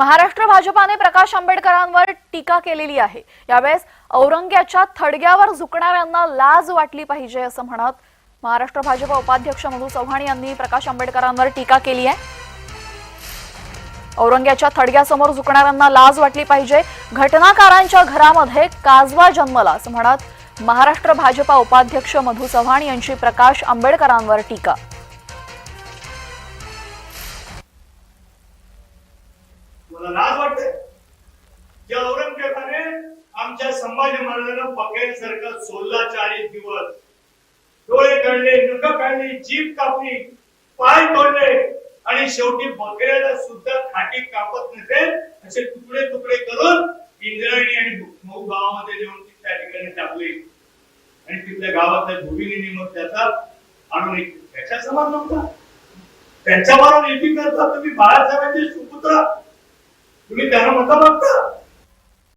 महाराष्ट्र भाजपाने प्रकाश आंबेडकरांवर टीका केलेली आहे. यावेळेस औरंग्याच्या थडग्यावर झुकणाऱ्यांना लाज वाटली पाहिजे असं म्हणत महाराष्ट्र भाजप उपाध्यक्ष मधू चव्हाण यांनी प्रकाश आंबेडकरांवर टीका केली आहे. औरंग्याच्या थडग्यासमोर झुकणाऱ्यांना लाज वाटली पाहिजे. घटनाकारांच्या घरामध्ये काजवा जन्मला असं म्हणत महाराष्ट्र भाजपा उपाध्यक्ष मधू चव्हाण यांची प्रकाश आंबेडकरांवर टीका. मला लाज वाटते? ज्या औरंगजेबाने आमच्या संभाजी महाराजांना पकेल सोडला चाळीस दिवस डोळे काढले नख काढली जीभ कापली पाय तोडले आणि शेवटी बकऱ्याला सुद्धा खाटी कापत नसेल असे तुकडे तुकडे करून इंद्रायणी आणि मऊ गावामध्ये नेऊन ती त्या ठिकाणी टाकले. आणि तिथल्या गावातल्या भूमिनी मग त्याचा आणून एक त्याच्या समान नव्हता. त्यांच्याबरोबर युती करता तुम्ही बाळासाहेबांचे सुपुत्र तुम्ही त्यांना मत मागता?